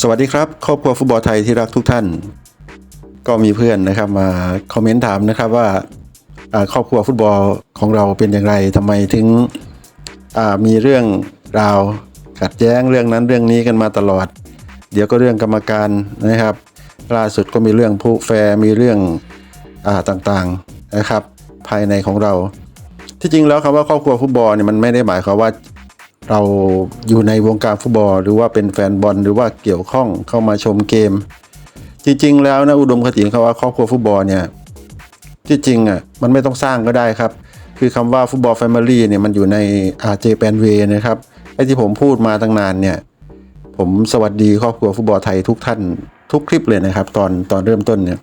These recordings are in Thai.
สวัสดีครับ ครอบครัวฟุตบอลไทยที่รักทุกท่าน ก็มีเพื่อนนะครับมาคอมเมนต์ถามนะครับว่าครอบครัวฟุตบอลของเราเป็นอย่างไรทำไมถึงมีเรื่องราวขัดแย้งเรื่องนั้นเรื่องนี้กันมาตลอด เดี๋ยวก็เรื่องกรรมการนะครับ ล่าสุดก็มีเรื่องผู้แฟร์มีเรื่องอาต่างๆนะครับ ภายในของเรา ที่จริงแล้วคำว่าครอบครัวฟุตบอลเนี่ยมันไม่ได้หมายความว่า เราอยู่ในวงการฟุตบอล หรือว่าเป็นแฟนบอลหรือว่าเกี่ยวข้องเข้ามาชมเกม จริง ๆ แล้วนะอุดมคติของเขาว่าครอบครัวฟุตบอลเนี่ยที่จริงอะมันไม่ต้องสร้างก็ได้ครับ คือคำว่าฟุตบอลแฟมิลี่เนี่ยมันอยู่ในอาเจแปนเวนะครับไอ้ที่ผมพูดมาตั้งนานเนี่ยผมสวัสดีครอบครัวฟุตบอลไทยทุกท่านทุกคลิปเลยนะครับ ตอนตอนเริ่มต้นเนี่ย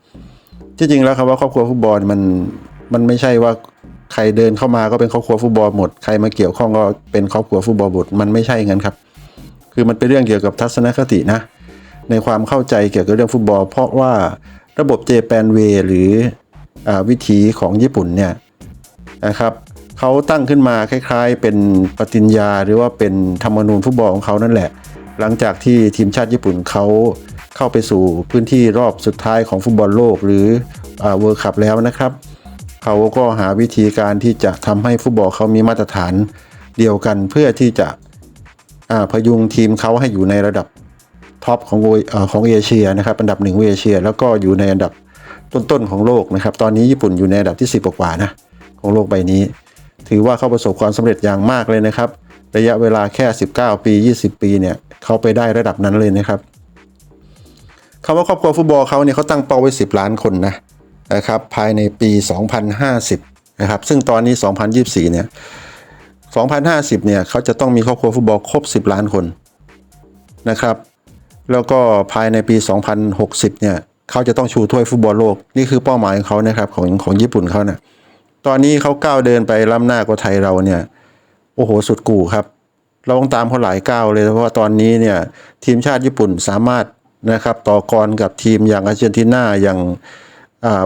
ที่จริงแล้วคำว่าครอบครัวฟุตบอลมันมันไม่ใช่ว่า ใครเดินเข้ามาก็เป็นครอบครัวฟุตบอลหมด ใครมาเกี่ยวข้องก็เป็นครอบครัวฟุตบอลหมดมันไม่ใช่งั้นครับ คือมันเป็นเรื่องเกี่ยวกับทัศนคตินะ ในความเข้าใจเกี่ยวกับเรื่องฟุตบอล เพราะว่าระบบเจแปนเวหรืออวิถีของญี่ปุ่นเนี่ยนะครับเขาตั้งขึ้นมาคล้ายๆ เป็นปฏิญญาหรือว่าเป็นธรรมนูญฟุตบอลของเขานั่นแหละ หลังจากที่ทีมชาติญี่ปุ่นเขาเข้าไปสู่พื้นที่รอบสุดท้ายของฟุตบอลโลกหรือเวิร์คัพแล้วนะครับ เขาก็หาวิธีการที่จะทำให้ฟุตบอลเขามีมาตรฐานเดียวกันเพื่อที่จะพยุงทีมเขาให้อยู่ในระดับท็อปของอเอ่อของเอเชียนะครับอันดับหนึ่งเอเชีย แล้วก็อยู่ในอันดับต้นๆของโลกนะครับ ตอนนี้ญี่ปุ่นอยู่ในอันดับที่ 10 กว่านะของโลกใบนี้ ถือว่าเขาประสบความสำเร็จอย่างมากเลยนะครับ ระยะเวลาแค่ 19 ปี 20 ปีเนี่ยเขาไปได้ระดับนั้นเลยนะครับคำว่าครอบครัวฟุตบอลเขาเนี่ยเขาตั้งเป้าไว้ 10 ล้านคนนะ นะครับภายในปี 2050 นะครับ ซึ่งตอนนี้ 2024 เนี่ย 2050 เนี่ยเขาจะต้องมีครอบครัวฟุตบอลครบ 10 ล้านคนนะครับ แล้วก็ภายในปี 2060 เนี่ยเขาจะต้องชูถ้วยฟุตบอลโลก นี่คือเป้าหมายของเขานะครับของของญี่ปุ่นเขานะ่ะตอนนี้เขาก้าวเดินไปล้ำหน้ากว่าไทยเราเนี่ย โอ้โหสุดกู่ครับ เราต้องตามเขาหลายก้าวเลย เพราะว่าตอนนี้เนี่ยทีมชาติญี่ปุ่นสามารถนะครับต่อกรกับทีมอย่างอาร์เจนตินาอย่าง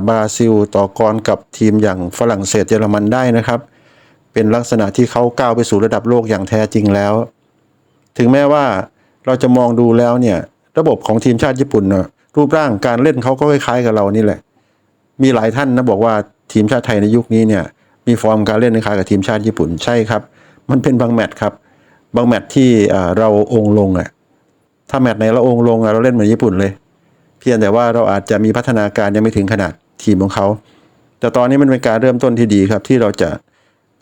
บราซิลต่อกรกับทีมอย่างฝรั่งเศสเยอรมันได้นะครับ เป็นลักษณะที่เขาก้าวไปสู่ระดับโลกอย่างแท้จริงแล้ว ถึงแม้ว่าเราจะมองดูแล้วเนี่ยระบบของทีมชาติญี่ปุ่นเนอะรูปร่างการเล่นเขาก็คล้ายๆกับเรานี่แหละ มีหลายท่านนะบอกว่าทีมชาติไทยในยุคนี้เนี่ยมีฟอร์มการเล่นคล้ายกับทีมชาติญี่ปุ่นใช่ครับ มันเป็นบางแมตช์ครับ บางแมตช์ที่อ่าเราองลงอะถ้าแมตช์ไหนเราองลงอะเราเล่นเหมือนญี่ปุ่นเลย เพียงแต่ว่าเราอาจจะมีพัฒนาการยังไม่ถึงขนาดทีมของเขา แต่ตอนนี้มันเป็นการเริ่มต้นที่ดีครับ ที่เราจะ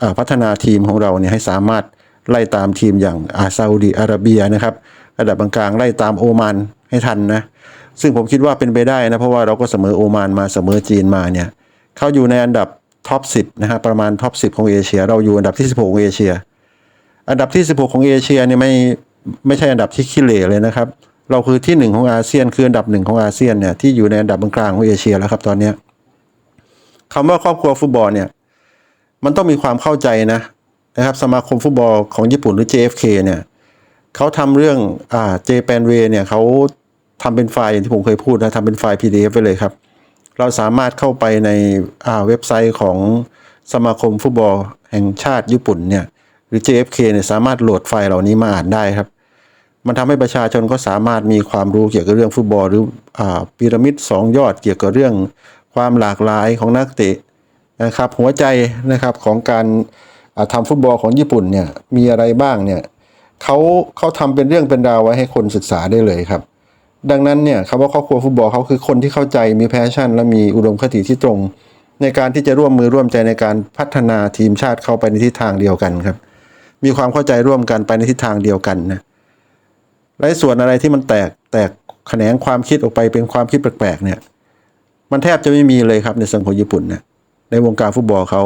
าพัฒนาทีมของเราเนี่ยให้สามารถไล่ตามทีมอย่างอาซาอุดีอาระเบียนะครับระดับกลางๆไล่ตามโอมานให้ทันนะซึ่งผมคิดว่าเป็นไปได้นะเพราะว่าเราก็เสมอโอมานมาเสมอจีนมาเนี่ยเขาอยู่ในอันดับท็อป 10นะฮะประมาณท็อป 10 ของเอเชีย เราอยู่อันดับที่ 16 ของเอเชีย อันดับที่ 16 ของเอเชียเนี่ยไม่ไม่ใช่อันดับที่ขี้เหร่เลยนะครับ เราคือที่หนึ่งของอาเซียนคืออันดับหนึ่งของอาเซียนเนี่ยที่อยู่ในอันดับกลางของเอเชียแล้วครับตอนเนี้คำว่าครอบครัวฟุตบอลเนี่ยมันต้องมีความเข้าใจนะนะครับสมาคมฟุตบอลของญี่ปุ่นหรือ JFK เนี่ยเขาทำเรื่องอ่า Japan Way เนี่ยเขาทำเป็นไฟล์อย่างที่ผมเคยพูดนะทำเป็นไฟล์ PDF ไปเลยครับ เราสามารถเข้าไปในอ่าเว็บไซต์ของสมาคมฟุตบอลแห่งชาติญี่ปุ่นเนี่ยหรือ JFK เนี่ยสามารถโหลดไฟล์เหล่านี้มาอ่านได้ครับ มันทำให้ประชาชนก็สามารถมีความรู้เกี่ยวกับเรื่องฟุตบอลหรืออพีระมิดสองยอดเกี่ยวกับเรื่องความหลากหลายของนักเตะนะครับหัวใจนะครับของการอ่าทำฟุตบอลของญี่ปุ่นเนี่ยมีอะไรบ้างเนี่ยเขาเขาทำเป็นเรื่องเป็นราวไว้ให้คนศึกษาได้เลยครับ ดังนั้นเนี่ยคำว่าครอบครัวฟุตบอลเขาคือคนที่เข้าใจมีแพชชั่น และมีอุดมคติที่ตรง ในการที่จะร่วมมือร่วมใจในการพัฒนาทีมชาติเข้าไปในทิศทางเดียวกันครับ มีความเข้าใจร่วมกันไปในทิศทางเดียวกันนะ และส่วนอะไรที่มันแตกแตกแขนงความคิดออกไปเป็นความคิดแปลกๆเนี่ย มันแทบจะไม่มีเลยครับในสังคมญี่ปุ่นเนี่ยในวงการฟุตบอลเขา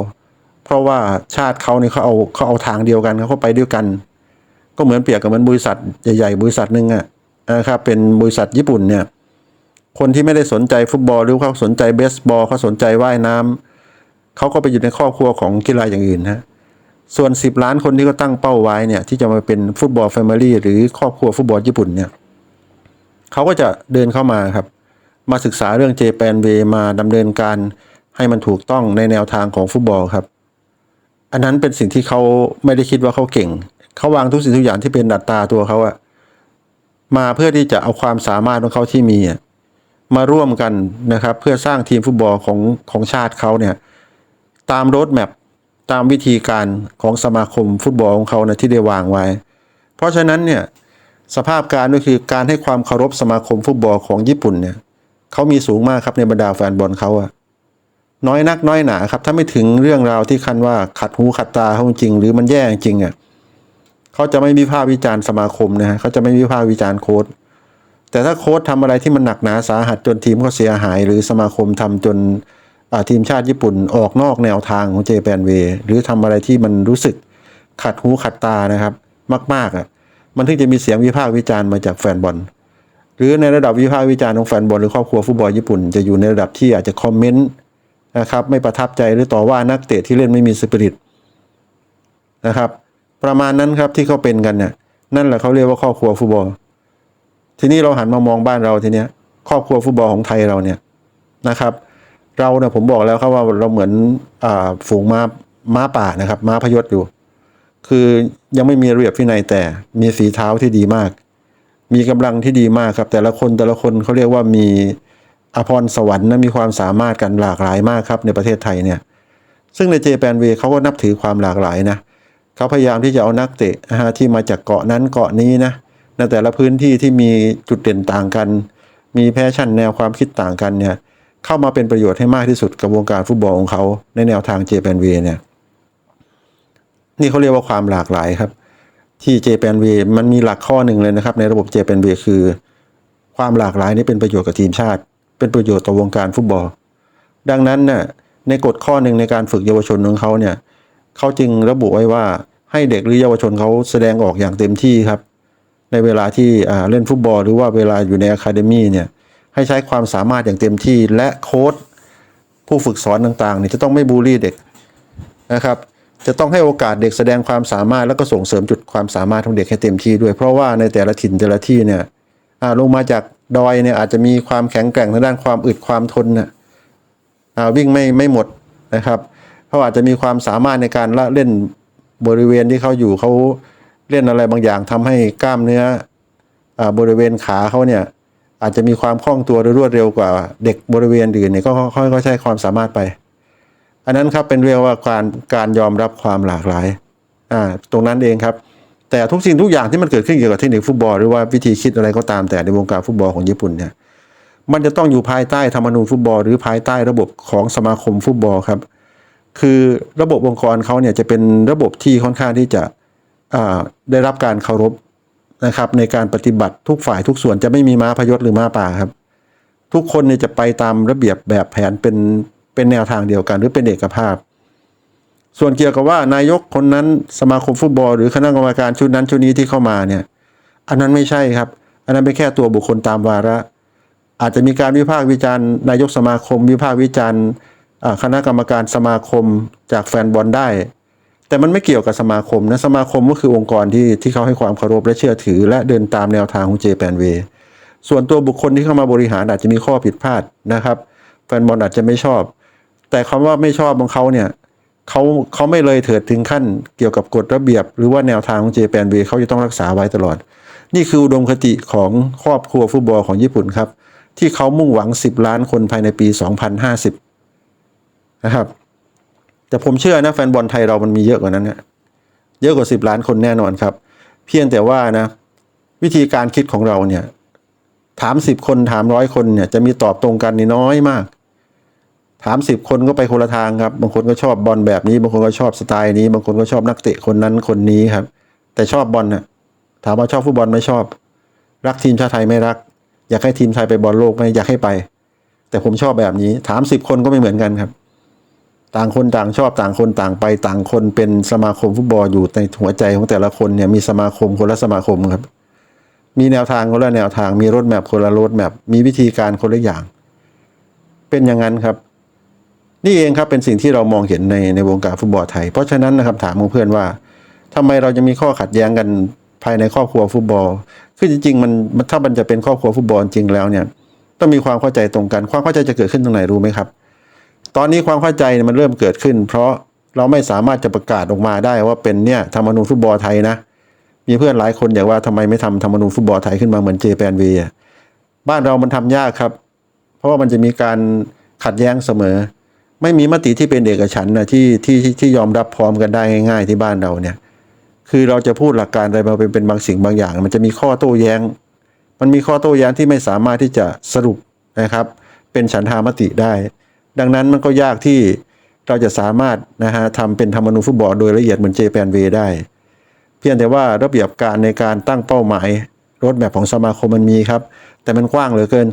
เพราะว่าชาติเขาเนี่ยเขาเอาเขาเอาทางเดียวกันเขาไปด้วยกัน ก็เหมือนเปรียบกับเหมือนบริษัทใหญ่ๆบริษัทหนึ่งอะนะครับเป็นบริษัทญี่ปุ่นเนี่ยคนที่ไม่ได้สนใจฟุตบอลหรือเขาสนใจเบสบอลเขาสนใจว่ายน้ำเขาก็ไปอยู่ในครอบครัวของกีฬาอย่างอื่นนะ ส่วน 10 ล้านคนที่ก็ตั้งเป้าไว้เนี่ยที่จะมาเป็นฟุตบอลแฟมิลี่หรือครอบครัวฟุตบอลญี่ปุ่นเนี่ยเขาก็จะเดินเข้ามาครับ มาศึกษาเรื่องเจแปนเวมาดำเนินการให้มันถูกต้องในแนวทางของฟุตบอลครับ อันนั้นเป็นสิ่งที่เขาไม่ได้คิดว่าเขาเก่ง เขาวางทุกสิ่งทุกอย่างที่เป็นดัตตาตัวเขาอะมาเพื่อที่จะเอาความสามารถของเขาที่มีมาร่วมกันนะครับ เพื่อสร้างทีมฟุตบอลของของชาติเขาเนี่ย ตามโรดแมพ ตามวิธีการของสมาคมฟุตบอลของเขานะที่ได้วางไว้ เพราะฉะนั้นเนี่ยสภาพการก็คือการให้ความเคารพสมาคมฟุตบอลของญี่ปุ่นเนี่ยเขามีสูงมากครับในบรรดาแฟนบอลเขาอะน้อยนักน้อยหนาครับถ้าไม่ถึงเรื่องราวที่คันว่าขัดหูขัดตาเขาจริง หรือมันแย่จริงอะเขาจะไม่วิพากษ์วิจารณ์สมาคมนะฮะเขาจะไม่วิพากษ์วิจารณ์โค้ดแต่ถ้าโค้ดทำอะไรที่มันหนักหนาสาหัสจนทีมเขาเสียหาย หรือสมาคมทำจน ทีมชาติญี่ปุ่นออกนอกแนวทางของเจแปนเวหรือทำอะไรที่มันรู้สึกขัดหูขัดตานะครับ มากๆอะมันถึงจะมีเสียงวิพากษ์วิจารณ์มาจากแฟนบอลหรือในระดับวิพากษ์วิจารณ์ของแฟนบอลหรือครอบครัวฟุตบอลญี่ปุ่นจะอยู่ในระดับที่อาจจะคอมเมนต์นะครับไม่ประทับใจหรือต่อว่านักเตะที่เล่นไม่มีสปิริตนะครับ ประมาณนั้นครับที่เขาเป็นกันเนี่ยนั่นแหละเขาเรียกว่าครอบครัวฟุตบอล ทีนี้เราหันมามองบ้านเราทีเนี้ยครอบครัวฟุตบอลของไทยเราเนี่ยนะครับ เราเนี่ยผมบอกแล้วครับว่าเราเหมือนอฝูงม้าม้าป่านะครับ ม้าพยศอยู่ คือยังไม่มีระเบียบวินัยแต่มีฝีเท้าที่ดีมาก มีกำลังที่ดีมากครับ แต่ละคนแต่ละคนเขาเรียกว่ามีอภรสวรรค์นะมีความสามารถกันหลากหลายมากครับในประเทศไทยเนี่ย ซึ่งในเจแปนเวเขาก็นับถือความหลากหลายนะเขาพยายามที่จะเอานักเตะนะฮะที่มาจากเกาะนั้นเกาะนี้นะในแต่ละพื้นที่ที่มีจุดเด่นต่างกัน มีแพชชั่นแนวความคิดต่างกันเนี่ย เข้ามาเป็นประโยชน์ให้มากที่สุดกับวงการฟุตบอลของเขาในแนวทางเจแปนเวเนี่ยนี่เขาเรียกว่าความหลากหลายครับ ที่เจแปนเวมันมีหลักข้อหนึ่งเลยนะครับ ในระบบเจแปนเวคือ ความหลากหลายนี้เป็นประโยชน์กับทีมชาติ เป็นประโยชน์ต่อวงการฟุตบอล ดังนั้นน่ะในกฎข้อหนึ่งในการฝึกเยาวชนของเขาเนี่ยเขาจึงระบุไว้ว่าให้เด็กหรือเยาวชนเขาแสดงออกอย่างเต็มที่ครับ ในเวลาที่เล่นฟุตบอลหรือว่าเวลาอยู่ในอะคาเดมี่เนี่ย ให้ใช้ความสามารถอย่างเต็มที่และโค้ชผู้ฝึกสอนต่างๆนี่จะต้องไม่บูลลี่เด็กนะครับ จะต้องให้โอกาสเด็กแสดงความสามารถแล้วก็ส่งเสริมจุดความสามารถของเด็กให้เต็มที่ด้วย เพราะว่าในแต่ละถิ่นแต่ละที่เนี่ยลงมาจากดอยเนี่ยอาจจะมีความแข็งแกร่งทางด้านความอึดความทนน่ะอ่าวิ่งไม่ไม่หมดนะครับเขาอาจจะมีความสามารถในการละเล่นบริเวณที่เขาอยู่เขาเล่นอะไรบางอย่างทำให้กล้ามเนื้ออบริเวณขาเขาเนี่ย อาจจะมีความคล่องตัวหรือรวดเร็วกว่าเด็กบริเวณอื่นเนี่ยก็ค่อยๆใช้ความสามารถไป อันนั้นครับเป็นเรียกว่าการการยอมรับความหลากหลายอ่าตรงนั้นเองครับ แต่ทุกสิ่งทุกอย่างที่มันเกิดขึ้นเกี่ยวกับเทคนิคฟุตบอลหรือว่าวิธีคิดอะไรก็ตามแต่ในวงการฟุตบอลของญี่ปุ่นเนี่ยมันจะต้องอยู่ภายใต้ธรรมนูญฟุตบอลหรือภายใต้ระบบของสมาคมฟุตบอลครับ คือระบบองค์กรเขาเนี่ยจะเป็นระบบที่ค่อนข้างที่จะได้รับการเคารพ นะครับ ในการปฏิบัติทุกฝ่ายทุกส่วนจะไม่มีม้าพยศหรือม้าป่าครับ ทุกคนเนี่ยจะไปตามระเบียบแบบแผนเป็นเป็นแนวทางเดียวกัน หรือเป็นเอกภาพ ส่วนเกี่ยวกับว่านายกคนนั้นสมาคมฟุตบอลหรือคณะกรรมการชุดนั้นชุดนี้ที่เข้ามาเนี่ยอันนั้นไม่ใช่ครับ อันนั้นเป็นแค่ตัวบุคคลตามวาระ อาจจะมีการวิพากษ์วิจารณ์นายกสมาคม วิพากษ์วิจารณ์คณะกรรมการสมาคมจากแฟนบอลได้ แต่มันไม่เกี่ยวกับสมาคมนะสมาคมก็คือองค์กรที่ที่เขาให้ความเคารพและเชื่อถือ และเดินตามแนวทางของเจแปนเวส่วนตัวบุคคลที่เข้ามาบริหารอาจจะมีข้อผิดพลาดนะครับ แฟนบอลอาจจะไม่ชอบ แต่คำว่าไม่ชอบของเขาเนี่ยเขาเขาไม่เลยเถิดถึงขั้นเกี่ยวกับกฎระเบียบ หรือว่าแนวทางของเจแปนเวเขาจะต้องรักษาไว้ตลอด นี่คืออุดมคติของครอบครัวฟุตบอลของญี่ปุ่นครับ ที่เขามุ่งหวัง 10 ล้านคนภายในปี 2050 นะครับ แต่ผมเชื่อนะแฟนบอลไทยเรามันมีเยอะกว่านั้นนะเยอะกว่า 10 ล้านคนแน่นอนครับ เพียงแต่ว่านะ วิธีการคิดของเราเนี่ย ถาม 10 คนถามร้อยคนเนี่ยจะมีตอบตรงกันนี่น้อยมาก ถาม 10 คนก็ไปคนละทางครับ บางคนก็ชอบบอลแบบนี้ บางคนก็ชอบสไตล์นี้ บางคนก็ชอบนักเตะคนนั้นคนนี้ครับ แต่ชอบบอลน่ะถามว่าชอบฟุตบอลไม่ชอบ รักทีมชาติไทยไม่รัก อยากให้ทีมไทยไปบอลโลกไหมอยากให้ไป แต่ผมชอบแบบนี้ ถามสิบคนก็ไม่เหมือนกันครับ ต่างคนต่างชอบต่างคนต่างไปต่างคนเป็นสมาคมฟุตบอลอยู่ในหัวใจของแต่ละคนเนี่ยมีสมาคมคนละสมาคมครับ มีแนวทางคนละแนวทางมีรถแมพคนละรถแมพมีวิธีการคนละอย่าง เป็นอย่างนั้นครับ นี่เองครับเป็นสิ่งที่เรามองเห็นในในวงการฟุตบอลไทย เพราะฉะนั้นนะครับถามเพื่อนว่าทำไมเราจะมีข้อขัดแย้งกันภายในครอบครัวฟุตบอล คือจริงๆมันมันถ้ามันจะเป็นครอบครัวฟุตบอลจริงแล้วเนี่ยต้องมีความเข้าใจตรงกัน ความเข้าใจจะเกิดขึ้นตรงไหนรู้ไหมครับ ตอนนี้ความเข้าใจมันเริ่มเกิดขึ้น เพราะเราไม่สามารถจะประกาศออกมาได้ว่าเป็นเนี่ยธรรมนูญฟุตบอลไทยนะ มีเพื่อนหลายคนอยากว่าทำไมไม่ทำธรรมนูญฟุตบอลไทยขึ้นมาเหมือนเจแปนวีบ้านเรามันทำยากครับ เพราะว่ามันจะมีการขัดแย้งเสมอ ไม่มีมติที่เป็นเอกฉันท์นะที่ที่ที่ที่ยอมรับพร้อมกันได้ง่ายๆที่บ้านเราเนี่ย คือเราจะพูดหลักการอะไรมาเป็นเป็นบางสิ่งบางอย่าง มันจะมีข้อโต้แย้ง มันมีข้อโต้แย้งที่ไม่สามารถที่จะสรุปนะครับ เป็นฉันทามติได้ ดังนั้นมันก็ยากที่เราจะสามารถนะฮะทำเป็นธรรมนูญฟุตบอลโดยละเอียดเหมือนเจแปนเวได้ เพียงแต่ว่าระเบียบการในการตั้งเป้าหมายรถแบบของสมาคมมันมีครับ แต่มันกว้างเหลือเกิน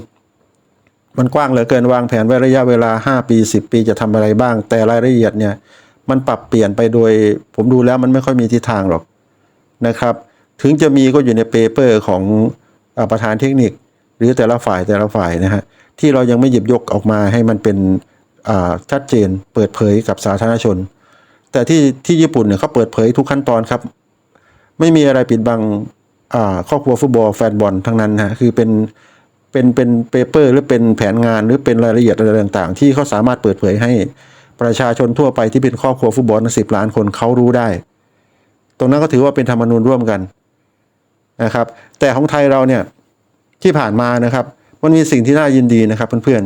มันกว้างเหลือเกินวางแผนไว้ระยะเวลา 5 ปี 10 ปีจะทำอะไรบ้าง แต่รายละเอียดเนี่ยมันปรับเปลี่ยนไปโดย ผมดูแล้วมันไม่ค่อยมีทิศทางหรอกนะครับ ถึงจะมีก็อยู่ในเปเปอร์ของอประธานเทคนิค หรือแต่ละฝ่ายแต่ละฝ่ายนะฮะ ที่เรายังไม่หยิบยกออกมาให้มันเป็นชัดเจนเปิดเผยกับสาธารณชน แต่ที่ที่ญี่ปุ่นเนี่ยเขาเปิดเผยทุกขั้นตอนครับ ไม่มีอะไรปิดบังครอบครัวฟุตบอลแฟนบอลทั้งนั้นฮะคือเป็นเป็นเป็นเปเปอร์หรือเป็นแผนงานหรือเป็นรายละเอียดอะไรต่างๆ ที่เขาสามารถเปิดเผยให้ประชาชนทั่วไปที่เป็นครอบครัวฟุตบอลสิบล้านคนเขารู้ได้ ตรงนั้นก็ถือว่าเป็นธรรมนูญร่วมกันนะครับ แต่ของไทยเราเนี่ยที่ผ่านมานะครับ มันมีสิ่งที่น่ายินดีนะครับเพื่อน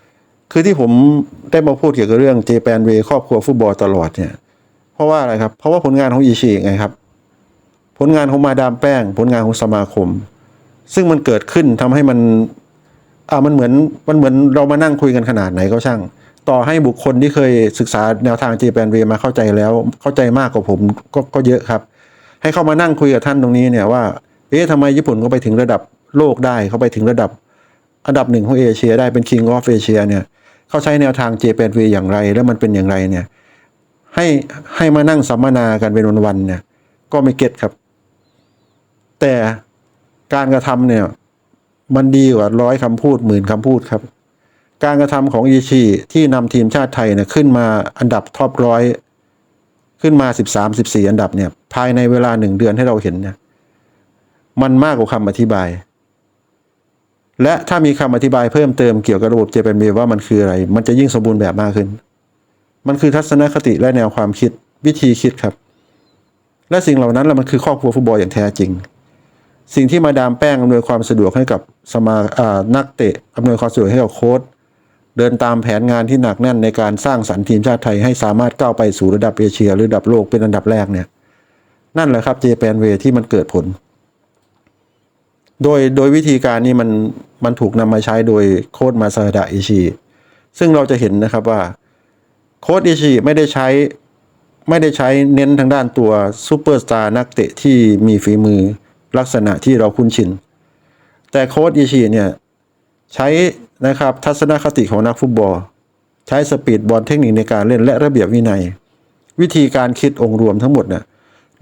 ๆ คือที่ผมได้มาพูดเกี่ยวกับเรื่องเจแปนเวครอบครัวฟุตบอลตลอดเนี่ย เพราะว่าอะไรครับ เพราะว่าผลงานของอิชิไงครับ ผลงานของมาดามแป้ง ผลงานของสมาคม ซึ่งมันเกิดขึ้นทำให้มัน อ่ามันเหมือนมันเหมือนเรามานั่งคุยกันขนาดไหนก็ช่าง ต่อให้บุคคลที่เคยศึกษาแนวทางเจแปนเวมาเข้าใจแล้ว เข้าใจมากกว่าผมก็ก็เยอะครับ ให้เข้ามานั่งคุยกับท่านตรงนี้เนี่ยว่า เอ๊ะทำไมญี่ปุ่นเขาไปถึงระดับโลกได้เขาไปถึงระดับ อันดับหนึ่งของเอเชียได้เป็น King of Asia เนี่ยเขาใช้แนวทางเจแปนเวอย่างไร แล้วมันเป็นอย่างไรเนี่ยให้ให้มานั่งสัมมนากันเป็นวันๆเนี่ยก็ไม่เก็ตครับ แต่การกระทำเนี่ยมันดีกว่าร้อยคำพูดหมื่นคำพูดครับ การกระทำของอีชีที่นำทีมชาติไทยเนี่ยขึ้นมาอันดับท็อปร้อยขึ้นมาสิบสามสิบสี่อันดับเนี่ยภายในเวลาหนึ่งเดือนให้เราเห็นเนี่ยมันมากกว่าคำอธิบาย และถ้ามีคำอธิบายเพิ่มเติมเกี่ยวกับระบบเจแปนเบว่ามันคืออะไร มันจะยิ่งสมบูรณ์แบบมากขึ้น มันคือทัศนคติและแนวความคิดวิธีคิดครับ และสิ่งเหล่านั้นละมันคือครอบครัวฟุตบอลอย่างแท้จริง สิ่งที่มาดามแป้งอำนวยความสะดวกให้กับสมาอ่านักเตะอำนวยความสะดวกให้กับโค้ชเดินตามแผนงานที่หนักแน่นในการสร้างสรรค์ทีมชาติไทยให้สามารถก้าวไปสู่ระดับเอเชียหรือระดับโลกเป็นอันดับแรกเนี่ยนั่นแหละครับเจแปนเวที่มันเกิดผล โดยโดยวิธีการนี้มันมันถูกนำมาใช้โดยโค้ดมาซาดะอิชิซึ่งเราจะเห็นนะครับว่าโค้ดอิชิไม่ได้ใช้ไม่ได้ใช้เน้นทางด้านตัวซูเปอร์สตาร์นักเตะที่มีฝีมือลักษณะที่เราคุ้นชิน แต่โค้ดอิชิเนี่ยใช้นะครับทัศนคติของนักฟุตบอล ใช้สปีดบอลเทคนิคในการเล่นและระเบียบวินัย วิธีการคิดองค์รวมทั้งหมดเนี่ย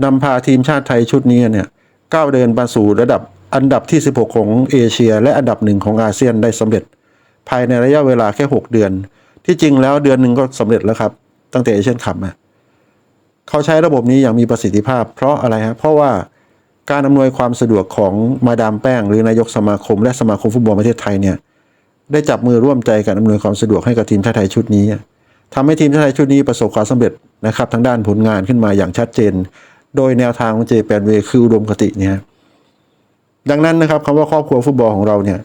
นำพาทีมชาติไทยชุดนี้เนี่ยก้าวเดินมาสู่ระดับ อันดับที่ 16 ของเอเชีย และอันดับหนึ่งของอาเซียนได้สำเร็จ ภายในระยะเวลาแค่ 6 เดือน ที่จริงแล้วเดือนหนึ่งก็สำเร็จแล้วครับ ตั้งแต่เอเชียนคัพมาเขาใช้ระบบนี้อย่างมีประสิทธิภาพ เพราะอะไรฮะเพราะว่าการอำนวยความสะดวกของมาดามแป้ง หรือนายกสมาคม และสมาคมฟุตบอลประเทศไทยเนี่ยได้จับมือร่วมใจกันอำนวยความสะดวกให้กับทีมชาติไทยชุดนี้ทำให้ทีมชาติไทยชุดนี้ประสบความสำเร็จนะครับทางด้านผลงานขึ้นมาอย่างชัดเจน โดยแนวทางของเจแปนเวคืออุดมคติเนี่ย ดังนั้นนะครับคำว่าครอบครัวฟุตบอลของเราเนี่ย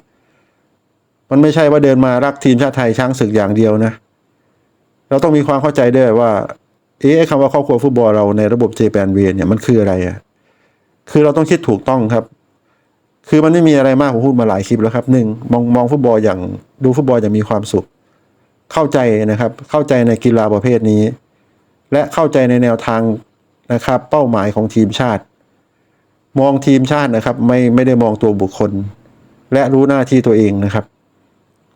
มันไม่ใช่ว่าเดินมารักทีมชาติไทยช้างศึกอย่างเดียวนะ เราต้องมีความเข้าใจด้วยว่า เอ๊ะคำว่าครอบครัวฟุตบอลเราในระบบเจแปนเวียเนี่ยมันคืออะไรอะคือเราต้องคิดถูกต้องครับ คือมันไม่มีอะไรมากผมพูดมาหลายคลิปแล้วครับหนึ่งมองมองฟุตบอลอย่างดูฟุตบอลอย่างมีความสุข เข้าใจนะครับ เข้าใจในกีฬาประเภทนี้ และเข้าใจในแนวทางนะครับ เป้าหมายของทีมชาติ มองทีมชาตินะครับ ไม่ไม่ได้มองตัวบุคคล และรู้หน้าที่ตัวเองนะครับ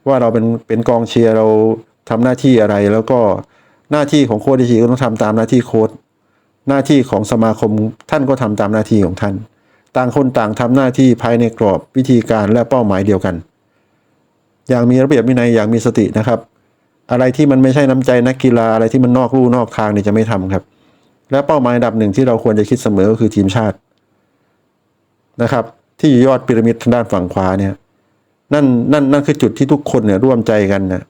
ว่าเราเป็นเป็นกองเชียร์เราทำหน้าที่อะไร แล้วก็หน้าที่ของโค้ชทีก็ต้องทำตามหน้าที่โค้ชหน้าที่ของสมาคมท่านก็ทำตามหน้าที่ของท่าน ต่างคนต่างทำหน้าที่ภายในกรอบวิธีการและเป้าหมายเดียวกัน อย่างมีระเบียบวินัยอย่างมีสตินะครับ อะไรที่มันไม่ใช่น้ำใจนักกีฬาอะไรที่มันนอกลู่นอกทางเนี่ยจะไม่ทำครับ และเป้าหมายดับหนึ่งที่เราควรจะคิดเสมอก็คือทีมชาติ นะครับ ที่ยอดพีระมิดทางด้านฝั่งขวาเนี่ยนั่นนั่นนั่นคือจุดที่ทุกคนเนี่ยร่วมใจกันนะ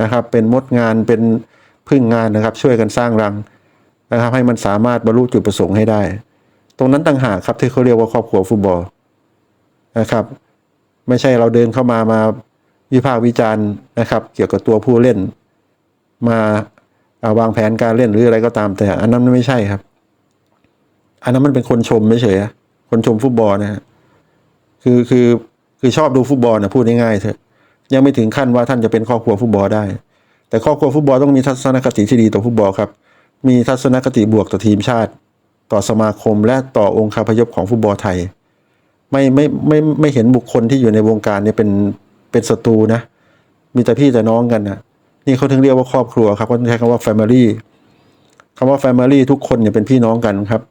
นะครับ เป็นมดงานเป็นพึ่งงานนะครับ ช่วยกันสร้างรังนะครับ ให้มันสามารถบรรลุจุดประสงค์ให้ได้ ตรงนั้นต่างหากครับที่เขาเรียกว่าครอบครัวฟุตบอลนะครับ ไม่ใช่เราเดินเข้ามามาวิพากษ์วิจารณ์นะครับ เกี่ยวกับตัวผู้เล่น มาอ่าวางแผนการเล่นหรืออะไรก็ตามแต่ อันนั้นไม่ใช่ครับ อันนั้นมันเป็นคนชมไม่เฉยอะ คนชมฟุตบอลนะฮะคือคือคือชอบดูฟุตบอลนะพูดง่ายๆเถอะยังไม่ถึงขั้นว่าท่านจะเป็นครอบครัวฟุตบอลได้ แต่ครอบครัวฟุตบอลต้องมีทัศนคติที่ดีต่อฟุตบอลครับ มีทัศนคติบวกต่อทีมชาติ ต่อสมาคมและต่อองค์คาพยพของฟุตบอลไทย ไม่ไม่ไม่ไม่เห็นบุคคลที่อยู่ในวงการเนี่ยเป็นเป็นศัตรูนะ มีแต่พี่แต่น้องกันนะนี่เขาถึงเรียกว่าครอบครัวครับเขาใช้คำว่า family คำว่า family ทุกคนเนี่ยเป็นพี่น้องกันครับ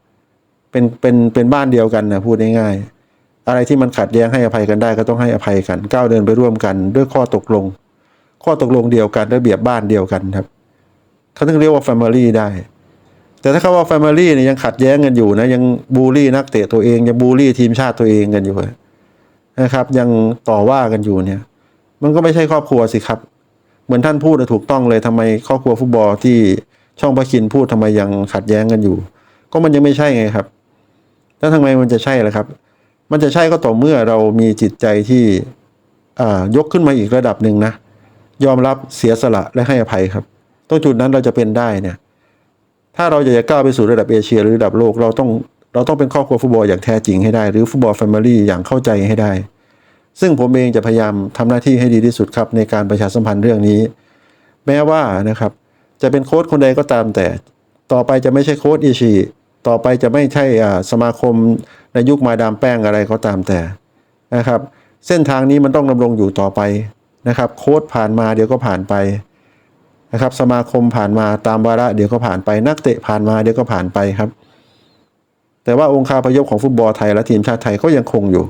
เป็นเป็นเป็นบ้านเดียวกันนะพูดง่ายๆอะไรที่มันขัดแย้งให้อภัยกันได้ก็ต้องให้อภัยกันก้าวเดินไปร่วมกัน ด้วยข้อตกลง ข้อตกลงเดียวกันระเบียบบ้านเดียวกันครับเขาถึงเรียกว่า family ได้ แต่ถ้าเขาว่า family เนี่ยยังขัดแย้งกันอยู่นะยังบูลลี่นักเตะตัวเองยังบูลลี่ทีมชาติตัวเองกันอยู่นะครับ ยังต่อว่ากันอยู่เนี่ย มันก็ไม่ใช่ครอบครัวสิครับ เหมือนท่านพูดนะถูกต้องเลยทำไมครอบครัวฟุตบอลที่ช่องประคินพูดทำไมยังขัดแย้งกันอยู่ ก็มันยังไม่ใช่ไงครับ แล้วทำไมมันจะใช่ล่ะครับ มันจะใช่ก็ต่อเมื่อเรามีจิตใจที่ยกขึ้นมาอีกระดับหนึ่งนะ ยอมรับเสียสละและให้อภัยครับตรงจุดนั้นเราจะเป็นได้เนี่ย ถ้าเราอยากจะก้าวไปสู่ระดับเอเชีย หรือระดับโลกเราต้องเราต้องเป็นครอบครัวฟุตบอลอย่างแท้จริงให้ได้ หรือฟุตบอลแฟมิลี่อย่างเข้าใจให้ได้ ซึ่งผมเองจะพยายามทำหน้าที่ให้ดีที่สุดครับ ในการประชาสัมพันธ์เรื่องนี้ แม้ว่านะครับ จะเป็นโค้ชคนใดก็ตามแต่ ต่อไปจะไม่ใช่โค้ชอิชิ ต่อไปจะไม่ใช่สมาคมในยุคมาดามแป้งอะไรก็ตามแต่นะครับ เส้นทางนี้มันต้องดำรงอยู่ต่อไปนะครับ โค้ชผ่านมาเดี๋ยวก็ผ่านไปนะครับ สมาคมผ่านมาตามวาระเดี๋ยวก็ผ่านไป นักเตะผ่านมาเดี๋ยวก็ผ่านไปครับ แต่ว่าองค์คาพยพของฟุตบอลไทยและทีมชาติไทยก็ยังคงอยู่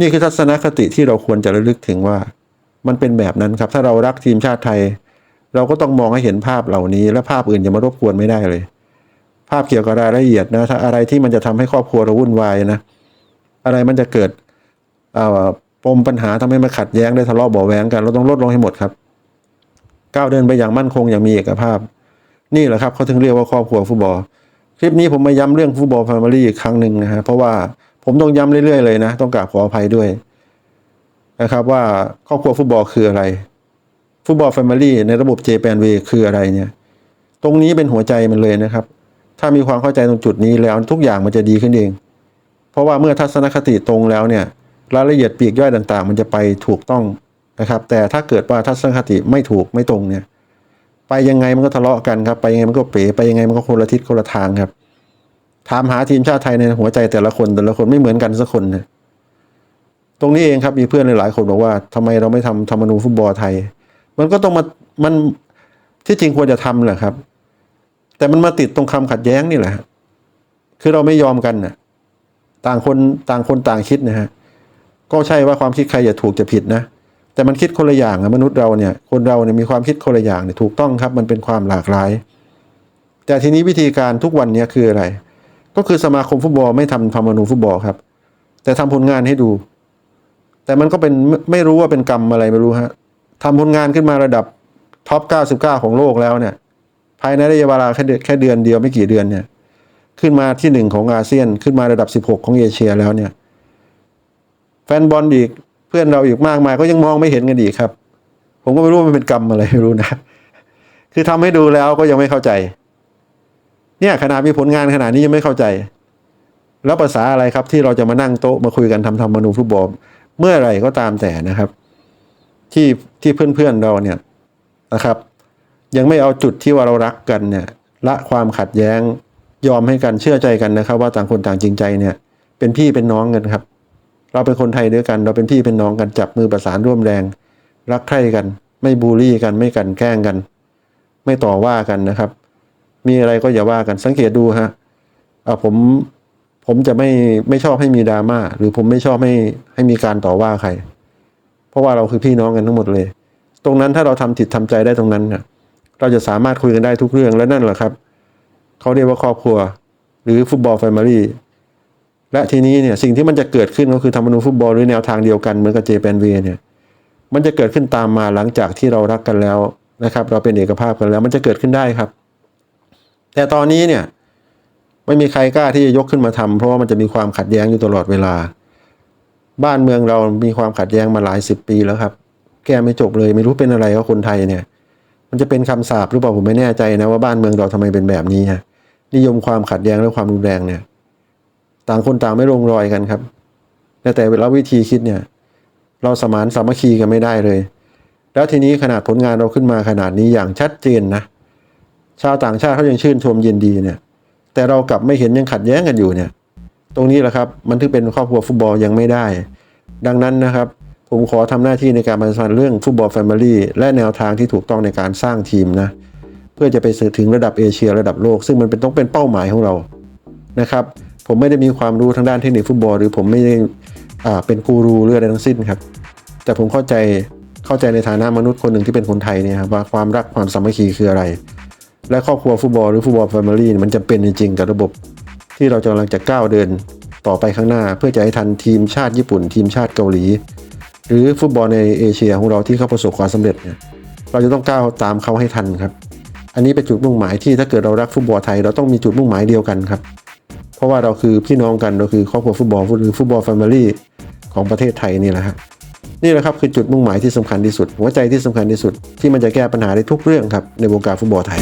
นี่คือทัศนคติที่เราควรจะระลึกถึงว่า มันเป็นแบบนั้นครับ ถ้าเรารักทีมชาติไทย เราก็ต้องมองให้เห็นภาพเหล่านี้ และภาพอื่นอย่ามารบกวนไม่ได้เลย ภาพเกี่ยวกับรายละเอียดนะถ้าอะไรที่มันจะทำให้ครอบครัวเราวุ่นวายนะอะไรมันจะเกิดปมปัญหาทำให้มันขัดแย้งได้ทะเลาะเบาะแว้งกัน เราต้องลดลงให้หมดครับก้าวเดินไปอย่างมั่นคงอย่างมีเอกภาพ นี่แหละครับเขาถึงเรียกว่าครอบครัวฟุตบอล คลิปนี้ผมมาย้ำเรื่องฟุตบอลแฟมิลี่อีกครั้งหนึ่งนะฮะเพราะว่าผมต้องย้ำเรื่อยๆเลยนะ ต้องกราบขออภัยด้วยนะครับว่าครอบครัวฟุตบอลคืออะไร ฟุตบอลแฟมิลี่ในระบบเจแปนเวคืออะไรเนี่ย ตรงนี้เป็นหัวใจมันเลยนะครับ ถ้ามีความเข้าใจตรงจุดนี้แล้วทุกอย่างมันจะดีขึ้นเอง เพราะว่าเมื่อทัศนคติตรงแล้วเนี่ยรายละเอียดปีกย่อยต่างๆ มันจะไปถูกต้องนะครับ แต่ถ้าเกิดว่าทัศนคติไม่ถูกไม่ตรงเนี่ยไปยังไงมันก็ทะเลาะกันครับไปยังไงมันก็เป๋ไปยังไงมันก็คนละทิศคนละทางครับถามหาทีมชาติไทยในหัวใจแต่ละคนแต่ละคนไม่เหมือนกันสักคนนะตรงนี้เองครับมีเพื่อนหลายคนบอกว่าทำไมเราไม่ทำธรรมนูญฟุตบอลไทย มันก็ต้องมามันที่จริงควรจะทำแหละครับ แต่มันมาติดตรงคำขัดแย้งนี่แหละ คือเราไม่ยอมกันน่ะต่างคนต่างคนต่างคิดนะฮะ ก็ใช่ว่าความคิดใครจะถูกจะผิดนะ แต่มันคิดคนละอย่างอะมนุษย์เราเนี่ย คนเราเนี่ยมีความคิดคนละอย่างเนี่ยถูกต้องครับ มันเป็นความหลากหลาย แต่ทีนี้วิธีการทุกวันเนี้คืออะไร ก็คือสมาคมฟุตบอลไม่ทำธรรมนูญฟุตบอลครับ แต่ทำผลงานให้ดู แต่มันก็เป็นไม่ไม่รู้ว่าเป็นกรรมอะไรไม่รู้ฮะทำผลงานขึ้นมาระดับท็อป 99 ของโลกแล้วเนี่ย ภายในระยะเวลาแค่เดือนแค่เดือนเดียวไม่กี่เดือนเนี่ย ขึ้นมาที่หนึ่งของอาเซียนขึ้นมาระดับ 16 ของเอเชียแล้วเนี่ย แฟนบอลอีกเพื่อนเราอีกมากมายก็ยังมองไม่เห็นกันอีกครับ ผมก็ไม่รู้มันเป็นกรรมอะไรไม่รู้นะ คือทำให้ดูแล้วก็ยังไม่เข้าใจ เนี่ยขนาดมีผลงานขนาดนี้ยังไม่เข้าใจ แล้วภาษาอะไรครับที่เราจะมานั่งโต๊ะมาคุยกันทำธรรมนูฟุตบอลเมื่อไหร่ก็ตามแต่นะครับ ที่ที่เพื่อนๆเราเนี่ยนะครับ ยังไม่เอาจุดที่ว่าเรารักกันเนี่ยละความขัดแย้งยอมให้กันเชื่อใจกันนะครับ ว่าต่างคนต่างจริงใจเนี่ย เป็นพี่เป็นน้องกันครับ เราเป็นคนไทยด้วยกัน เราเป็นพี่เป็นน้องกันจับมือประสานร่วมแรง รักใคร่กัน ไม่บูลลี่กันไม่กันแกล้งกัน ไม่ต่อว่ากันนะครับ มีอะไรก็อย่าว่ากันสังเกตดูฮะอ่าผมผมจะไม่ไม่ชอบให้มีดราม่าหรือผมไม่ชอบให้ให้มีการต่อว่าใคร เพราะว่าเราคือพี่น้องกันทั้งหมดเลย ตรงนั้นถ้าเราทำจิตทำใจได้ตรงนั้นเนี่ย เราจะสามารถคุยกันได้ทุกเรื่องและนั่นแหละครับเขาเรียกว่าครอบครัว หรือฟุตบอลแฟมิลี่และทีนี้เนี่ยสิ่งที่มันจะเกิดขึ้นก็คือธรรมนูญฟุตบอลหรือแนวทางเดียวกันเหมือนกับเจแปนเวเนี่ยมันจะเกิดขึ้นตามมาหลังจากที่เรารักกันแล้วนะครับ เราเป็นเอกภาพกันแล้ว มันจะเกิดขึ้นได้ครับ แต่ตอนนี้เนี่ยไม่มีใครกล้าที่จะยกขึ้นมาทำเพราะว่ามันจะมีความขัดแย้งอยู่ตลอดเวลา บ้านเมืองเรามีความขัดแย้งมาหลายสิบปีแล้วครับ แก้ไม่จบเลย ไม่รู้เป็นอะไรกับคนไทยเนี่ย มันจะเป็นคำสาปหรือเปล่าผมไม่แน่ใจนะว่าบ้านเมืองเราทำไมเป็นแบบนี้ฮะนิยมความขัดแย้งและความรุนแรงเนี่ย ต่างคนต่างไม่ลงรอยกันครับแต่แต่ละวิธีคิดเนี่ย เราสมานสามัคคีกันไม่ได้เลย แล้วทีนี้ขนาดผลงานเราขึ้นมาขนาดนี้อย่างชัดเจนนะชาวต่างชาติเขายังชื่นชมยินดีเนี่ย แต่เรากลับไม่เห็นยังขัดแย้งกันอยู่เนี่ย ตรงนี้แหละครับ มันถึงเป็นครอบครัวฟุตบอลยังไม่ได้ ดังนั้นนะครับ ผมขอทำหน้าที่ในการประชาสันเรื่องฟุตบอลแฟมิลี่และแนวทางที่ถูกต้องในการสร้างทีมนะ เพื่อจะไปสื่อถึงระดับเอเชียระดับโลก ซึ่งมันเป็นต้องเป็นเป้าหมายของเรานะครับผมไม่ได้มีความรู้ทางด้านเทคนิคฟุตบอล หรือผมไม่ได้อ่าเป็นกูรูเรื่องอะไรทั้งสิ้นครับ แต่ผมเข้าใจเข้าใจในฐานะมนุษย์คนหนึ่งที่เป็นคนไทยเนี่ยครับว่าความรักความสามัคคีคืออะไร และครอบครัวฟุตบอลหรือฟุตบอลแฟมิลี่มันจำเป็นจริงๆ กับระบบที่เราจะกำลังจะก้าวเดินต่อไปข้างหน้า เพื่อจะให้ทันทีมชาติญี่ปุ่น ทีมชาติเกาหลี หรือฟุตบอลในเอเชียของเราที่เขาประสบความสำเร็จเนี่ยเราจะต้องก้าวตามเขาให้ทันครับ อันนี้เป็นจุดมุ่งหมายที่ถ้าเกิดเรารักฟุตบอลไทย เราต้องมีจุดมุ่งหมายเดียวกันครับ เพราะว่าเราคือพี่น้องกันเราคือครอบครัวฟุตบอลหรือฟุตบอลแฟมิลี่ของประเทศไทยนี่แหละครับนี่แหละครับคือจุดมุ่งหมายที่สำคัญที่สุด หัวใจที่สำคัญที่สุดที่มันจะแก้ปัญหาได้ทุกเรื่องครับในวงการฟุตบอลไทย